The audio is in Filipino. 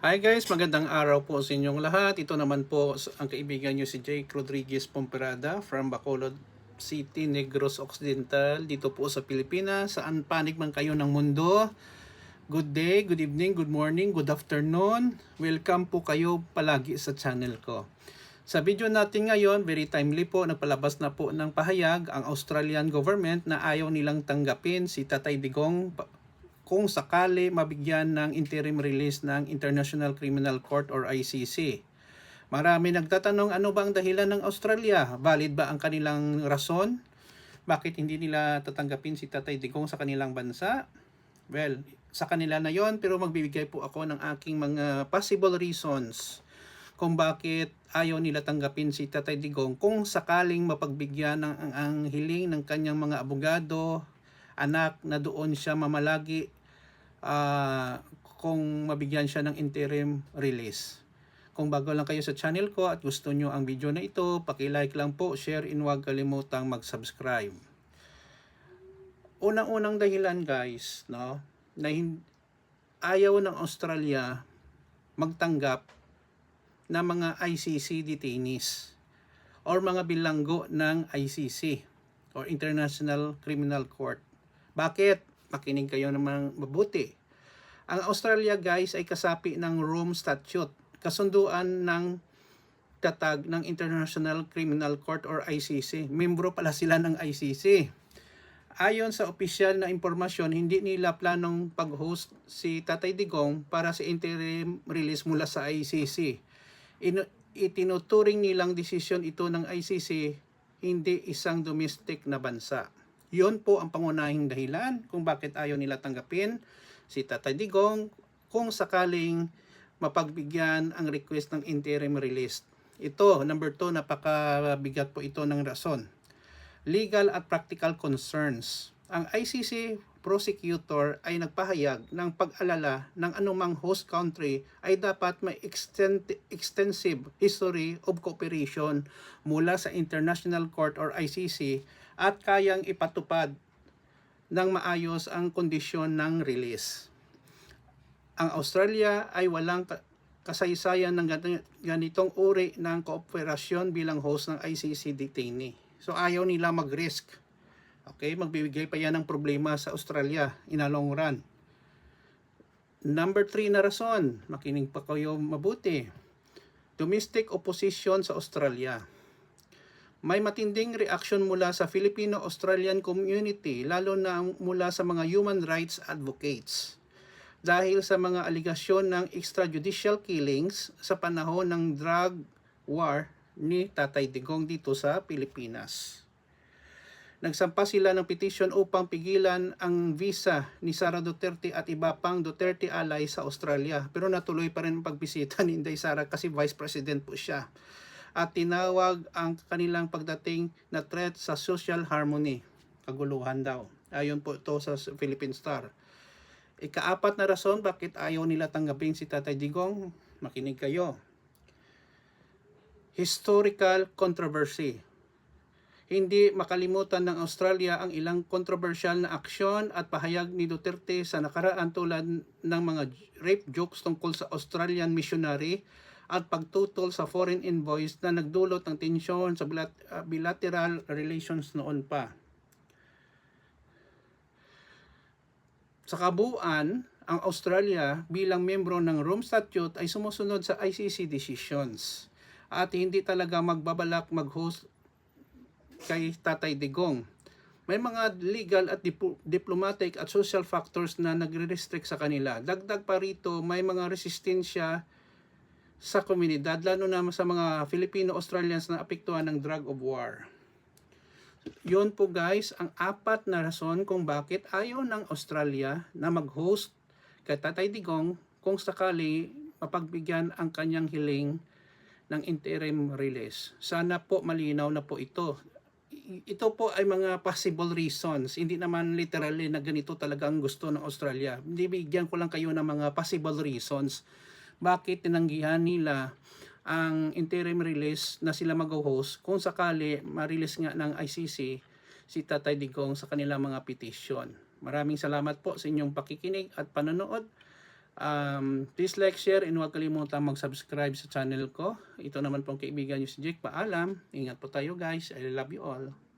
Hi guys, magandang araw po sa inyong lahat. Ito naman po ang kaibigan nyo si Jake Rodriguez Pomperada from Bacolod City, Negros Occidental dito po sa Pilipinas. Saan panig man kayo ng mundo. Good day, good evening, good morning, good afternoon. Welcome po kayo palagi sa channel ko. Sa video natin ngayon, very timely po, nagpalabas na po ng pahayag ang Australian government na ayaw nilang tanggapin si Tatay Digong kung sakali mabigyan ng interim release ng International Criminal Court or ICC. Marami nagtatanong ano ba ang dahilan ng Australia? Valid ba ang kanilang rason? Bakit hindi nila tatanggapin si Tatay Digong sa kanilang bansa? Well, sa kanila na yon pero magbibigay po ako ng aking mga possible reasons kung bakit ayaw nila tanggapin si Tatay Digong kung sakaling mapagbigyan ng ang, ang hiling ng kanyang mga abogado, anak na doon siya mamalagi ah, kung mabigyan siya ng interim release. Kung bago lang kayo sa channel ko at gusto nyo ang video na ito, paki-like lang po, share, and huwag kalimutang mag-subscribe. Unang-unang dahilan guys, no, na ayaw ng Australia magtanggap ng mga ICC detainees or mga bilanggo ng ICC or International Criminal Court. Bakit? Makinig kayo naman mabuti. Ang Australia guys ay kasapi ng Rome Statute, kasunduan ng tatag ng International Criminal Court or ICC. Membro pala sila ng ICC. Ayon sa opisyal na impormasyon, hindi nila planong pag-host si Tatay Digong para sa interim release mula sa ICC. Inu- itinuturing nilang desisyon ito ng ICC, hindi isang domestic na bansa. Yon po ang pangunahing dahilan kung bakit ayaw nila tanggapin si Tatay Digong kung sakaling mapagbigyan ang request ng interim release. Ito, number two, napakabigat po ito ng rason legal at practical concerns. Ang ICC prosecutor ay nagpahayag ng pag-alala ng anumang host country ay dapat may extensive history of cooperation mula sa International Court or ICC at kayang ipatupad ng maayos ang kondisyon ng release. Ang Australia ay walang ka- kasaysayan ng gani- ganitong uri ng kooperasyon bilang host ng ICC detainee. So ayaw nila mag-risk. Okay, magbibigay pa yan ng problema sa Australia in a long run. Number 3 na rason, makinig pa kayo mabuti. Domestic opposition sa Australia. May matinding reaction mula sa Filipino-Australian community, lalo na mula sa mga human rights advocates dahil sa mga aligasyon ng extrajudicial killings sa panahon ng drug war ni Tatay Digong dito sa Pilipinas. Nagsampa sila ng petition upang pigilan ang visa ni Sara Duterte at iba pang Duterte ally sa Australia. Pero natuloy pa rin ang pagbisita ni Inday Sara kasi Vice President po siya. At tinawag ang kanilang pagdating na threat sa social harmony. Kaguluhan daw. Ayon po ito sa Philippine Star. Ikaapat na rason bakit ayaw nila tanggapin si Tatay Digong, makinig kayo. Historical controversy. Hindi makalimutan ng Australia ang ilang kontrobersyal na aksyon at pahayag ni Duterte sa nakaraan tulad ng mga rape jokes tungkol sa Australian missionary at pagtutol sa foreign envoys na nagdulot ng tensyon sa uh, bilateral relations noon pa. Sa kabuuan, ang Australia bilang membro ng Rome Statute ay sumusunod sa ICC decisions at hindi talaga magbabalak mag-host kay Tatay Digong. May mga legal at dip- diplomatic at social factors na nagre-restrict sa kanila. Dagdag pa rito, may mga resistensya sa komunidad, lalo na sa mga Filipino-Australians na apektuhan ng drug of war. Yun po guys, ang apat na rason kung bakit ayaw ng Australia na mag-host kay Tatay Digong kung sakali mapagbigyan ang kanyang hiling ng interim release. Sana po malinaw na po ito. Ito po ay mga possible reasons. Hindi naman literally na ganito talaga ang gusto ng Australia. Hindi bigyan ko lang kayo ng mga possible reasons bakit tinanggihan nila ang interim release na sila mag-host kung sakali ma-release nga ng ICC si Tatay Digong sa kanilang mga petition. Maraming salamat po sa inyong pakikinig at panonood. Um, please like, share, and huwag kalimutan mag-subscribe sa channel ko. Ito naman pong kaibigan nyo si Jake. Paalam. Ingat po tayo guys. I love you all.